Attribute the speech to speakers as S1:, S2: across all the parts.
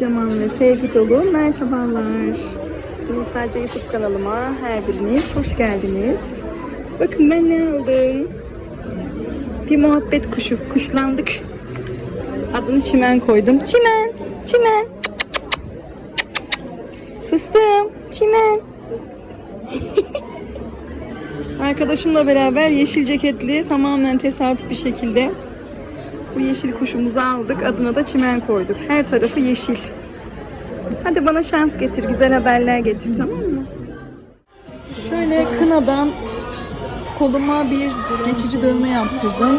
S1: Kocaman ve sevgi dolu merhabalar. Sadece YouTube kanalıma her biriniz hoş geldiniz. Bakın ben ne aldım. Bir muhabbet kuşu. Kuşlandık. Adını Çimen koydum. Çimen, Çimen. Fıstığım, Çimen. Arkadaşımla beraber yeşil ceketli tamamen tesadüf bir şekilde bu yeşil kuşumuzu aldık. Adına da çimen koyduk. Her tarafı yeşil. Hadi bana şans getir, güzel haberler getir tamam mı? Şöyle kınadan koluma bir geçici dövme yaptırdım.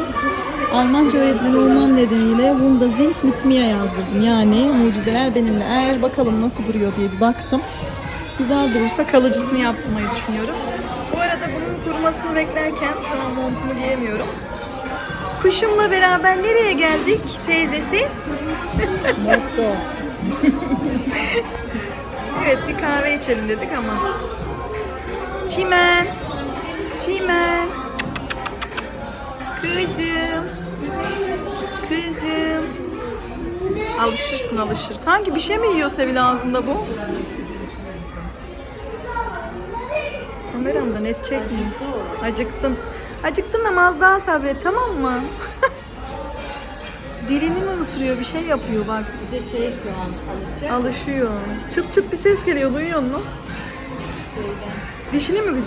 S1: Almanca öğretmeni olmam nedeniyle Wunda sind mit mir yazdırdım. Yani mucizeler benimle. Eğer bakalım nasıl duruyor diye bir baktım. Güzel durursa kalıcısını yaptırmayı düşünüyorum. Bu arada bunun kurumasını beklerken şu an montumu giyemiyorum. Kuşumla beraber nereye geldik teyzesi?
S2: Mutlu.
S1: Evet bir kahve içelim dedik ama. Çimen. Çimen. Kızım. Kızım. Alışırsın alışır. Sanki bir şey mi yiyor Sevil ağzında bu? Kameramda net çekmiyor. Acıktım. Acıktın ama az daha sabret tamam mı? Dilini mi ısırıyor bir şey yapıyor bak.
S2: Bir de şey şu an alışacak
S1: Alışıyor. Çıt çıt bir ses geliyor duyuyor musun?
S2: şeyden.
S1: Dişini mi güldün?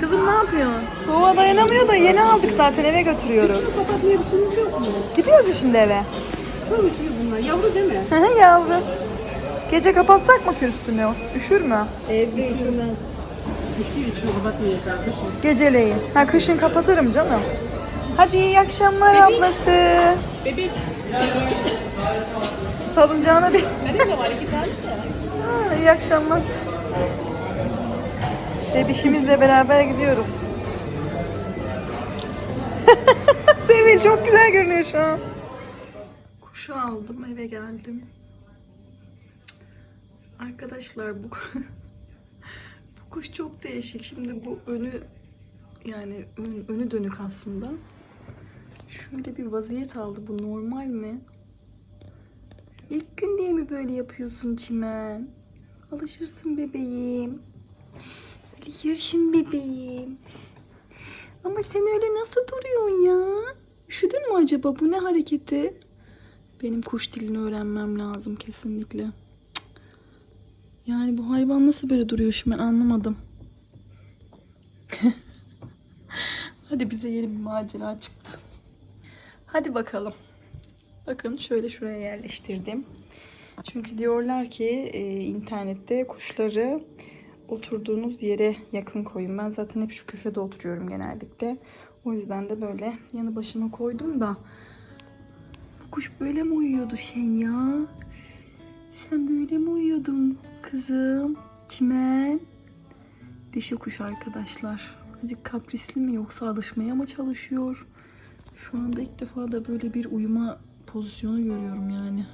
S1: Kızım ne yapıyorsun? Soğuğa dayanamıyor da yeni aldık zaten eve götürüyoruz.
S3: Kapatmaya bir sorun yok mu?
S1: Gidiyoruz şimdi eve.
S3: Konuşuyor bunlar. Yavru değil mi?
S1: Hı hı yavrum. Gece kapatsak mı ki üstünü? Üşür mü?
S2: Evde üşümez.
S3: Üşüyor üşüyor kapatmıyor kardeşim.
S1: Geceleyin. Ha kışın kapatırım canım. Hadi iyi akşamlar ablası.
S3: Bebek.
S1: Salıncağına bir...
S3: Benim de var iki tane de.
S1: Ha, iyi akşamlar. Bebişimizle beraber gidiyoruz. Sevil çok güzel görünüyor şu an. Kuşu aldım eve geldim. Arkadaşlar bu kuş çok değişik. Şimdi bu önü yani ön- önü dönük aslında. Şöyle bir vaziyet aldı. Bu normal mi? İlk gün diye mi böyle yapıyorsun Çimen? Alışırsın bebeğim. Alışırsın bebeğim. Ama sen öyle nasıl duruyorsun ya? Üşüdün mü acaba? Bu ne hareketi? Benim kuş dilini öğrenmem lazım kesinlikle. Yani bu hayvan nasıl böyle duruyor şimdi ben anlamadım. Hadi bize yeni bir macera çıktı. Hadi bakalım. Bakın şöyle şuraya yerleştirdim. Çünkü diyorlar ki e, internette kuşları oturduğunuz yere yakın koyun. Ben zaten hep şu köşede oturuyorum genellikle. O yüzden de böyle yanı başıma koydum da bu kuş böyle mi uyuyordu şey ya? Sen böyle mi uyuyordun kızım? Çimen. Dişi kuş arkadaşlar. Azıcık kaprisli mi yoksa alışmaya mı çalışıyor? Şu anda ilk defa da böyle bir uyuma pozisyonu görüyorum yani.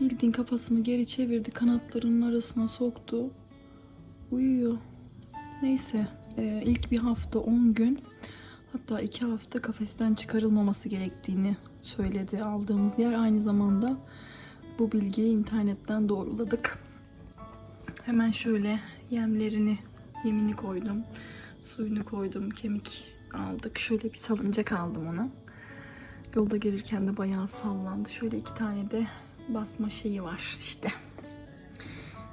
S1: Bildiğin kafasını geri çevirdi, kanatlarının arasına soktu. Uyuyor. Neyse, e, ilk bir hafta 10 gün hatta 2 hafta kafesten çıkarılmaması gerektiğini söyledi aldığımız yer. Aynı zamanda bu bilgiyi internetten doğruladık. Hemen şöyle yemlerini, yemini koydum. Suyunu koydum, kemik aldık. Şöyle bir salıncak aldım ona. Yolda gelirken de bayağı sallandı. Şöyle iki tane de basma şeyi var işte.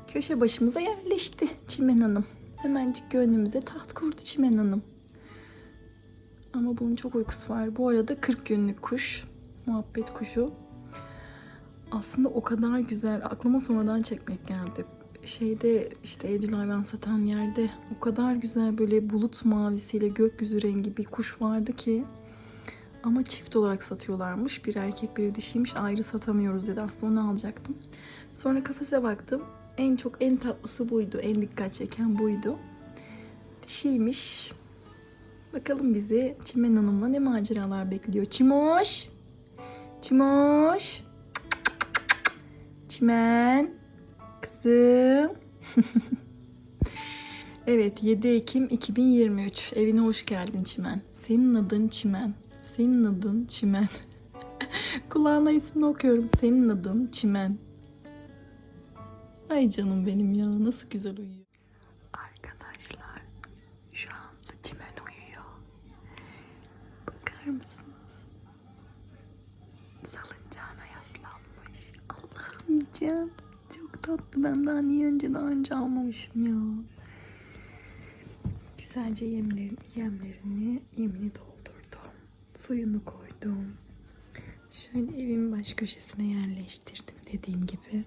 S1: Köşe başımıza yerleşti Çimen Hanım. Hemencik gönlümüze taht kurdu Çimen Hanım. Ama bunun çok uykusu var. Bu arada 40 günlük kuş. Muhabbet kuşu. Aslında o kadar güzel. Aklıma sonradan çekmek geldi. Şeyde işte evcil hayvan satan yerde o kadar güzel böyle bulut mavisiyle gökyüzü rengi bir kuş vardı ki ama çift olarak satıyorlarmış. Bir erkek bir dişiymiş. Ayrı satamıyoruz dedi. Aslında onu alacaktım. Sonra kafese baktım. En çok en tatlısı buydu. En dikkat çeken buydu. Dişiymiş. Bakalım bizi Çimen Hanım'la ne maceralar bekliyor. Çimoş. Çimoş. Çimen. Kızım. evet 7 Ekim 2023. Evine hoş geldin Çimen. Senin adın Çimen. Senin adın Çimen. Kulağına ismini okuyorum. Senin adın Çimen. Ay canım benim ya nasıl güzel uyuyor. Arkadaşlar şu anda Çimen uyuyor. Bakar mısınız? Salıncağına yaslanmış. Yiyeceğim. Çok tatlı. Ben daha niye önce daha önce almamışım ya. Güzelce yemlerini, yemlerini, yemini doldurdum. Suyunu koydum. Şöyle evin baş köşesine yerleştirdim dediğim gibi.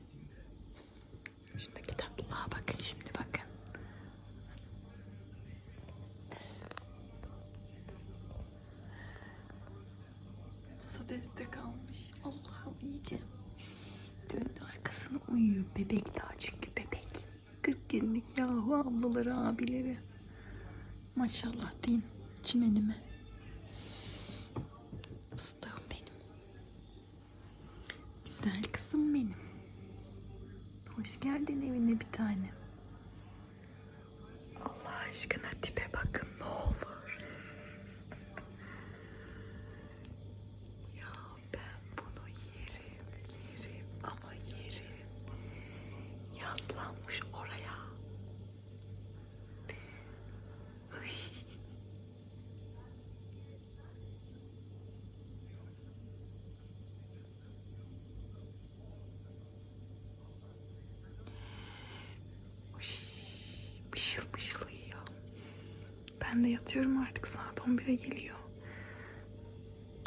S1: Ablaları abileri. Maşallah diyeyim çimenime. Fıstığım benim. Güzel kızım benim. Hoş geldin evine bir tane. Allah aşkına tipe bakın ne olur. ya ben bunu yerim, yerim ama yerim. Yaslanmış oraya. Uy. Uş, Bışıl bışıl uyuyor. Ben de yatıyorum artık saat 11'e geliyor.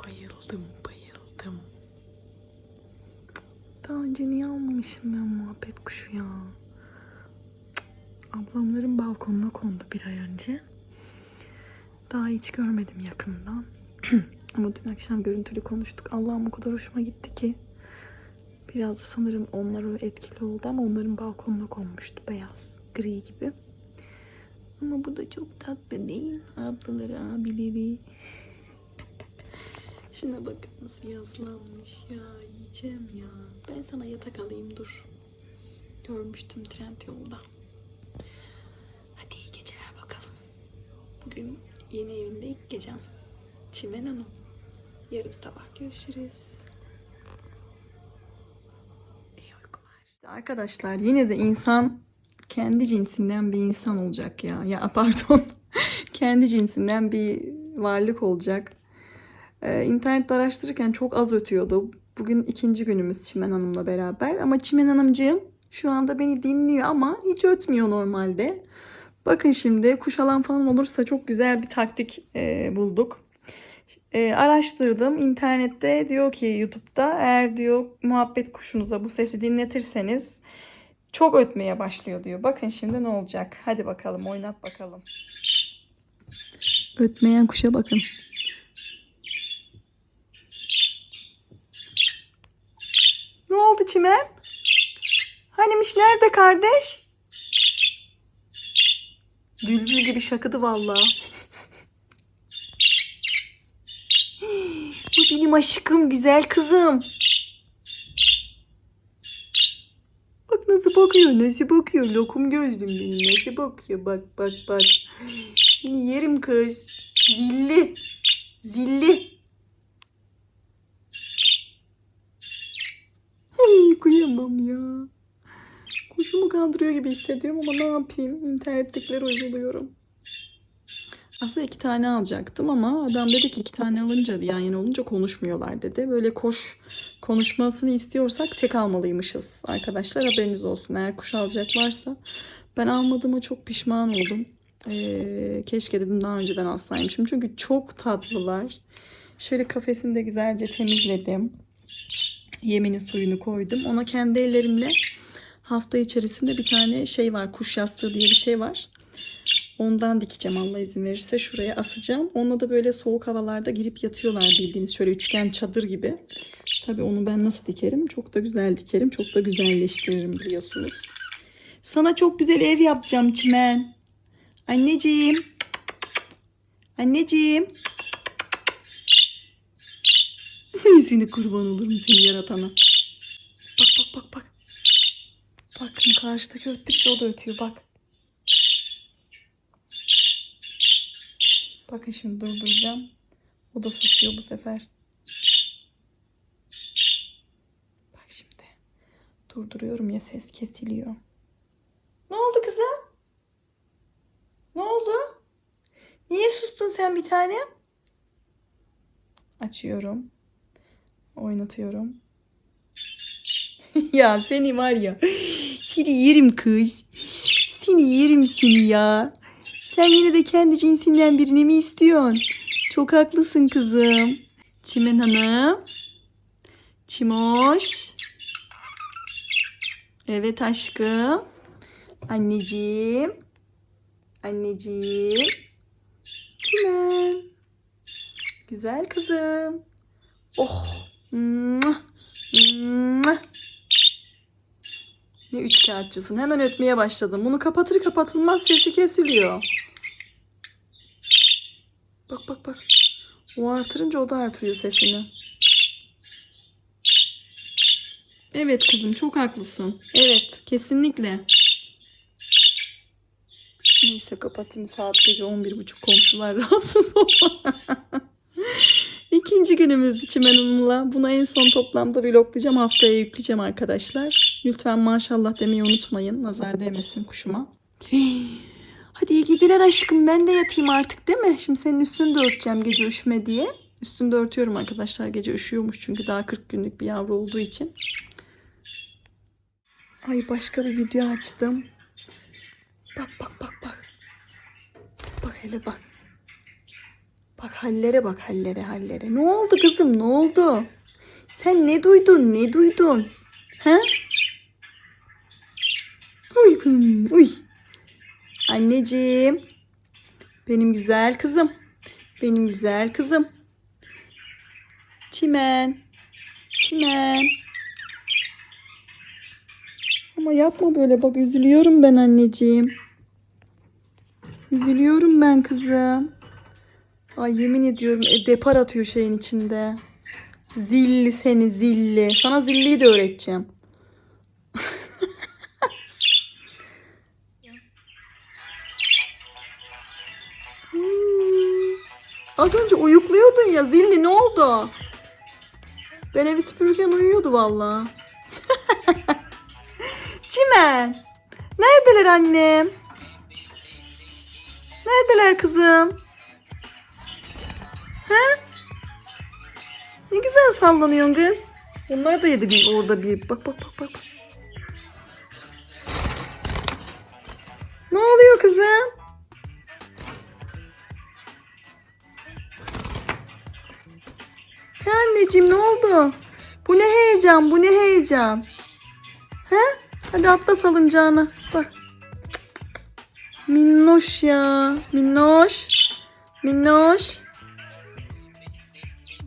S1: Bayıldım bayıldım. Daha önce niye almamışım ben muhabbet kuşu ya? Ablamların balkonuna kondu bir ay önce. Daha hiç görmedim yakından. Ama dün akşam görüntülü konuştuk. Allah'ım o kadar hoşuma gitti ki. Biraz da sanırım onlara etkili oldu ama onların balkonuna konmuştu. Beyaz, gri gibi. Ama bu da çok tatlı değil mi? Ablaları, abileri. Şuna bakın nasıl yaslanmış ya. Yiyeceğim ya. Ben sana yatak alayım dur. Görmüştüm trend yolda. Hadi iyi geceler bakalım. Bugün yeni evinde ilk gecem. Çimen Hanım. Yarın sabah görüşürüz. Arkadaşlar yine de insan kendi cinsinden bir insan olacak ya. Ya pardon. kendi cinsinden bir varlık olacak. Ee, internette araştırırken çok az ötüyordu. Bugün ikinci günümüz Çimen Hanım'la beraber. Ama Çimen Hanımcığım şu anda beni dinliyor ama hiç ötmüyor normalde. Bakın şimdi kuş alan falan olursa çok güzel bir taktik e, bulduk. E, araştırdım internette diyor ki YouTube'da eğer diyor muhabbet kuşunuza bu sesi dinletirseniz çok ötmeye başlıyor diyor. Bakın şimdi ne olacak. Hadi bakalım oynat bakalım. Ötmeyen kuşa bakın. Ne oldu Çimen? Hanimiş nerede kardeş? Bülbül gibi şakıdı vallahi. Bu benim aşkım güzel kızım. Bak nasıl bakıyor, nasıl bakıyor. Lokum gözlüm benim nasıl bakıyor. Bak bak bak. Seni yerim kız. Zilli. Zilli. Ay kıyamam ya. Kuşumu kandırıyor gibi hissediyorum ama ne yapayım? İnternettekileri uyguluyorum. Aslında iki tane alacaktım ama adam dedi ki iki tane alınca yan yana olunca konuşmuyorlar dedi. Böyle koş konuşmasını istiyorsak tek almalıymışız arkadaşlar haberiniz olsun. Eğer kuş alacak varsa ben almadığıma çok pişman oldum. Ee, keşke dedim daha önceden alsaymışım çünkü çok tatlılar. Şöyle kafesini de güzelce temizledim. Yemini suyunu koydum. Ona kendi ellerimle hafta içerisinde bir tane şey var. Kuş yastığı diye bir şey var. Ondan dikeceğim Allah izin verirse. Şuraya asacağım. Onunla da böyle soğuk havalarda girip yatıyorlar bildiğiniz. Şöyle üçgen çadır gibi. Tabii onu ben nasıl dikerim? Çok da güzel dikerim. Çok da güzelleştiririm biliyorsunuz. Sana çok güzel ev yapacağım Çimen. Anneciğim. Anneciğim. Seni kurban olurum seni yaratana. Bak bak bak bak. Bakın karşıdaki öttükçe o da ötüyor bak. Bakın şimdi durduracağım. O da susuyor bu sefer. Durduruyorum ya ses kesiliyor. Ne oldu kızım? Ne oldu? Niye sustun sen bir tane? Açıyorum. Oynatıyorum. ya seni var ya. Seni yerim kız. Seni yerim seni ya. Sen yine de kendi cinsinden birini mi istiyorsun? Çok haklısın kızım. Çimen Hanım. Çimoş. Evet aşkım. Anneciğim. Anneciğim. Çimen. Güzel kızım. Oh. Ne üç kağıtçısın. Hemen ötmeye başladım. Bunu kapatır kapatılmaz sesi kesiliyor. Bak bak bak. O artırınca o da artırıyor sesini. Evet kızım çok haklısın. Evet kesinlikle. Neyse kapatayım saat gece 11.30 komşular rahatsız olma. İkinci günümüz Çimen Hanım'la. Buna en son toplamda vloglayacağım. Haftaya yükleyeceğim arkadaşlar. Lütfen maşallah demeyi unutmayın. Nazar değmesin kuşuma. Hadi iyi geceler aşkım. Ben de yatayım artık değil mi? Şimdi senin üstünü de örteceğim gece üşüme diye. Üstünü de örtüyorum arkadaşlar. Gece üşüyormuş çünkü daha 40 günlük bir yavru olduğu için. Ay başka bir video açtım. Bak bak bak bak. Bak hele bak. Bak hallere bak hallere hallere. Ne oldu kızım ne oldu? Sen ne duydun ne duydun? He? Uy kızım uy. Anneciğim. Benim güzel kızım. Benim güzel kızım. Çimen. Çimen. Ama yapma böyle bak üzülüyorum ben anneciğim. Üzülüyorum ben kızım. Ay yemin ediyorum e, depar atıyor şeyin içinde. Zilli seni zilli. Sana zilliyi de öğreteceğim. Hmm. Az önce uyukluyordun ya zilli ne oldu? Ben evi süpürürken uyuyordu valla. Çimen. Neredeler annem? Neredeler kızım? Ha? Ne güzel sallanıyorsun kız. Onlar da yedi bir orada bir. Bak bak bak bak. Ne oluyor kızım? Ha anneciğim ne oldu? Bu ne heyecan bu ne heyecan? He? Hadi atla salıncağına. Bak. Minnoş ya. Minnoş. Minnoş.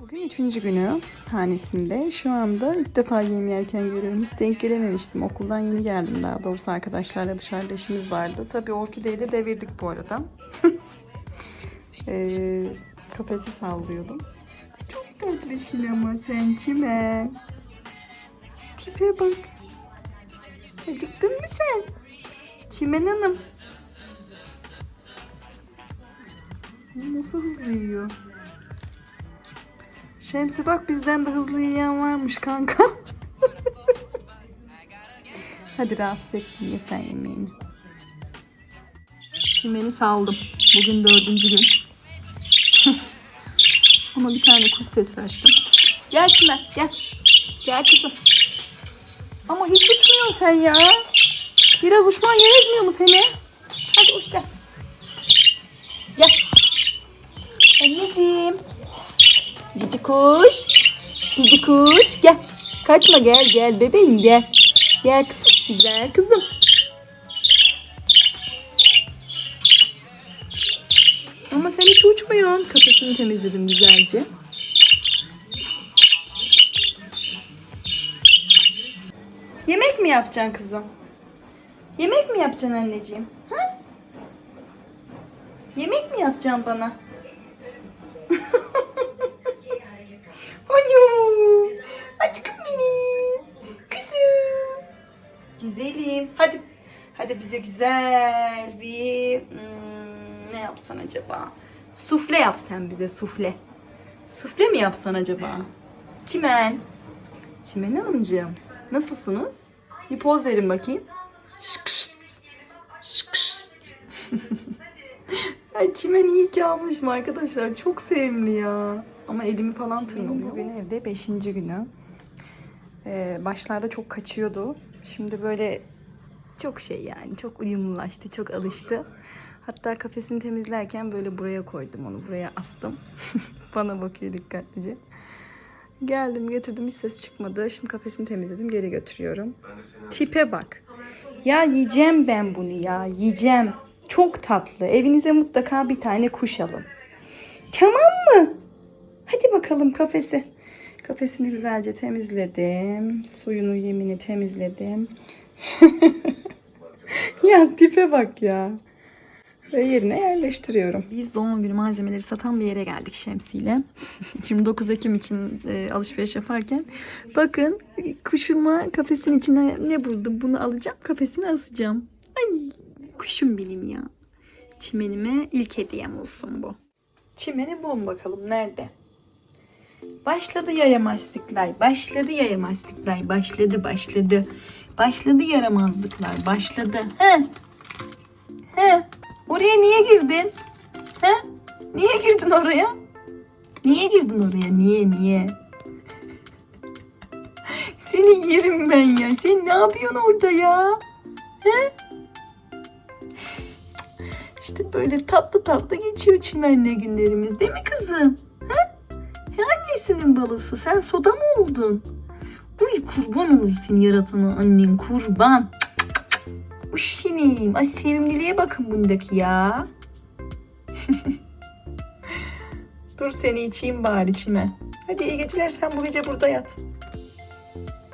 S1: Bugün üçüncü günü tanesinde. Şu anda ilk defa yem yerken görüyorum. Hiç denk gelememiştim. Okuldan yeni geldim daha doğrusu arkadaşlarla dışarıda işimiz vardı. Tabii orkideyi de devirdik bu arada. ee, kafesi sallıyordum. Çok tatlısın ama sen çime. Tipe bak. Acıktın mı sen? Çimen Hanım. Nasıl hızlı yiyor? Şemsi bak bizden de hızlı yiyen varmış kanka. Hadi rahatsız ettim ye sen yemeğini. Çimeni saldım. Bugün dördüncü gün. Ama bir tane kuş sesi açtım. Gel Çimen gel. Gel kızım. Ama hiç uçmuyorsun sen ya. Biraz uçman gerekmiyor mu seni? Hadi uç gel. Gel. Anneciğim. Cici kuş. Cici kuş. Gel. Kaçma gel gel bebeğim gel. Gel kızım. Güzel kızım. Ama sen hiç uçmuyorsun. Kafesini temizledim güzelce. Yemek mi yapacaksın kızım? Yemek mi yapacaksın anneciğim? Ha? Yemek mi yapacaksın bana? Anyu. Aşkım benim. Kızım. Güzelim. Hadi. Hadi bize güzel bir hmm, ne yapsan acaba? Sufle yap sen bize sufle. Sufle mi yapsan acaba? Çimen. Çimen Hanımcığım. Nasılsınız? Bir poz verin bakayım. Şıkşt. Şıkşt. Ay çimen iyi ki almışım arkadaşlar. Çok sevimli ya. Ama elimi falan tırmalıyor. Bugün evde 5. günü. Ee, başlarda çok kaçıyordu. Şimdi böyle çok şey yani çok uyumlulaştı, çok alıştı. Hatta kafesini temizlerken böyle buraya koydum onu, buraya astım. Bana bakıyor dikkatlice. Geldim getirdim hiç ses çıkmadı. Şimdi kafesini temizledim geri götürüyorum. Tipe bak. Ya yiyeceğim ben bunu ya yiyeceğim. Çok tatlı. Evinize mutlaka bir tane kuş alın. Tamam mı? Hadi bakalım kafesi. Kafesini güzelce temizledim. Suyunu yemini temizledim. ya tipe bak ya. Ve yerine yerleştiriyorum. Biz doğum günü malzemeleri satan bir yere geldik Şemsi'yle. 29 Ekim için e, alışveriş yaparken. Bakın kuşuma kafesin içine ne buldum? Bunu alacağım kafesine asacağım. Ay kuşum benim ya. Çimenime ilk hediyem olsun bu. Çimeni bulun bakalım nerede? Başladı yaramazlıklar, başladı yaramazlıklar, başladı başladı. Başladı yaramazlıklar, başladı. He? He? Oraya niye girdin? He? Niye girdin oraya? Niye girdin oraya? Niye, niye? Seni yerim ben ya. Sen ne yapıyorsun orada ya? He? İşte böyle tatlı tatlı geçiyor çimenle günlerimiz değil mi kızım? He? He annesinin balısı. Sen soda mı oldun? Uy kurban olayım seni yaratana annen kurban. Uş senin. Ay sevimliliğe bakın bundaki ya. Dur seni içeyim bari içime. Hadi iyi geceler sen bu gece burada yat.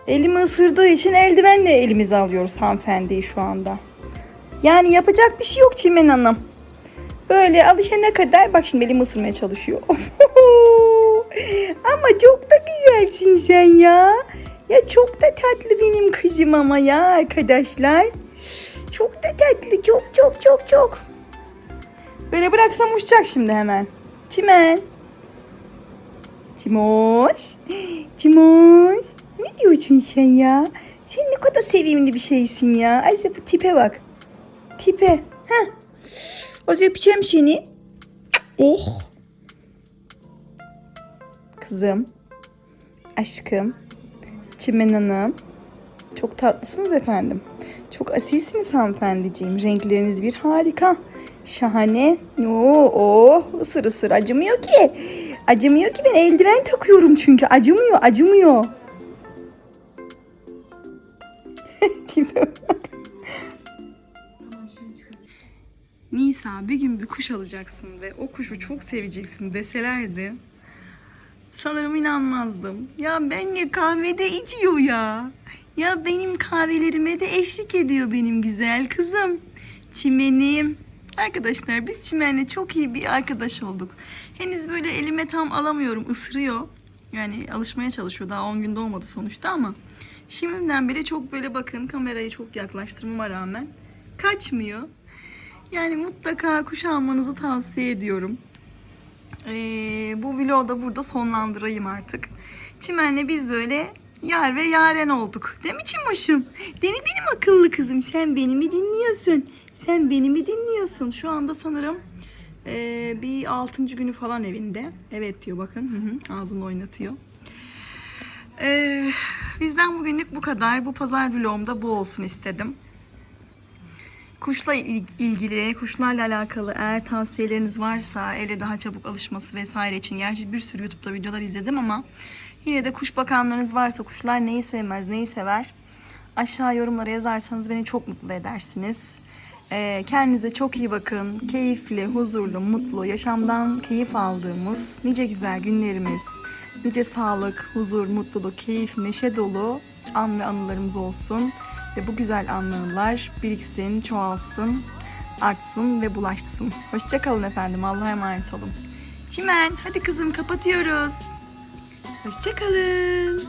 S1: Elimi ısırdığı için eldivenle elimize alıyoruz hanımefendiyi şu anda. Yani yapacak bir şey yok Çimen Hanım. Böyle alışana kadar bak şimdi elimi ısırmaya çalışıyor. ama çok da güzelsin sen ya. Ya çok da tatlı benim kızım ama ya arkadaşlar. Çok da tatlı çok çok çok çok. Böyle bıraksam uçacak şimdi hemen. Çimen. Çimoş. Çimoş. Ne diyorsun sen ya? Sen ne kadar sevimli bir şeysin ya. Ayşe bu tipe bak. Tipe. Heh. O öpeceğim seni. Oh. Kızım. Aşkım. Çimen Hanım. Çok tatlısınız efendim. Çok asilsiniz hanımefendiciğim. Renkleriniz bir harika. Şahane. Oo, oh, ısır ısır acımıyor ki. Acımıyor ki ben eldiven takıyorum çünkü. Acımıyor, acımıyor. Nisa bir gün bir kuş alacaksın ve o kuşu çok seveceksin deselerdi sanırım inanmazdım. Ya benle kahvede içiyor ya. Ya benim kahvelerime de eşlik ediyor benim güzel kızım. Çimenim. Arkadaşlar biz Çimen'le çok iyi bir arkadaş olduk. Henüz böyle elime tam alamıyorum ısırıyor. Yani alışmaya çalışıyor daha 10 günde olmadı sonuçta ama. Şimdiden beri çok böyle bakın kamerayı çok yaklaştırmama rağmen kaçmıyor. Yani mutlaka kuş almanızı tavsiye ediyorum. Ee, bu vlogu da burada sonlandırayım artık. Çimen'le biz böyle yar ve yaren olduk. Değil mi Çimoş'um? Mi benim akıllı kızım? Sen beni mi dinliyorsun? Sen beni mi dinliyorsun? Şu anda sanırım ee, bir altıncı günü falan evinde. Evet diyor bakın. Hı hı, ağzını oynatıyor. Ee, bizden bugünlük bu kadar. Bu pazar vlogumda bu olsun istedim. Kuşla il- ilgili, kuşlarla alakalı eğer tavsiyeleriniz varsa ele daha çabuk alışması vesaire için gerçi bir sürü YouTube'da videolar izledim ama yine de kuş bakanlarınız varsa kuşlar neyi sevmez, neyi sever aşağı yorumlara yazarsanız beni çok mutlu edersiniz. Ee, kendinize çok iyi bakın. Keyifli, huzurlu, mutlu, yaşamdan keyif aldığımız nice güzel günlerimiz, nice sağlık, huzur, mutluluk, keyif, neşe dolu an ve anılarımız olsun. Ve bu güzel anılar biriksin, çoğalsın, artsın ve bulaşsın. Hoşçakalın efendim. Allah'a emanet olun. Çimen hadi kızım kapatıyoruz. Hoşçakalın.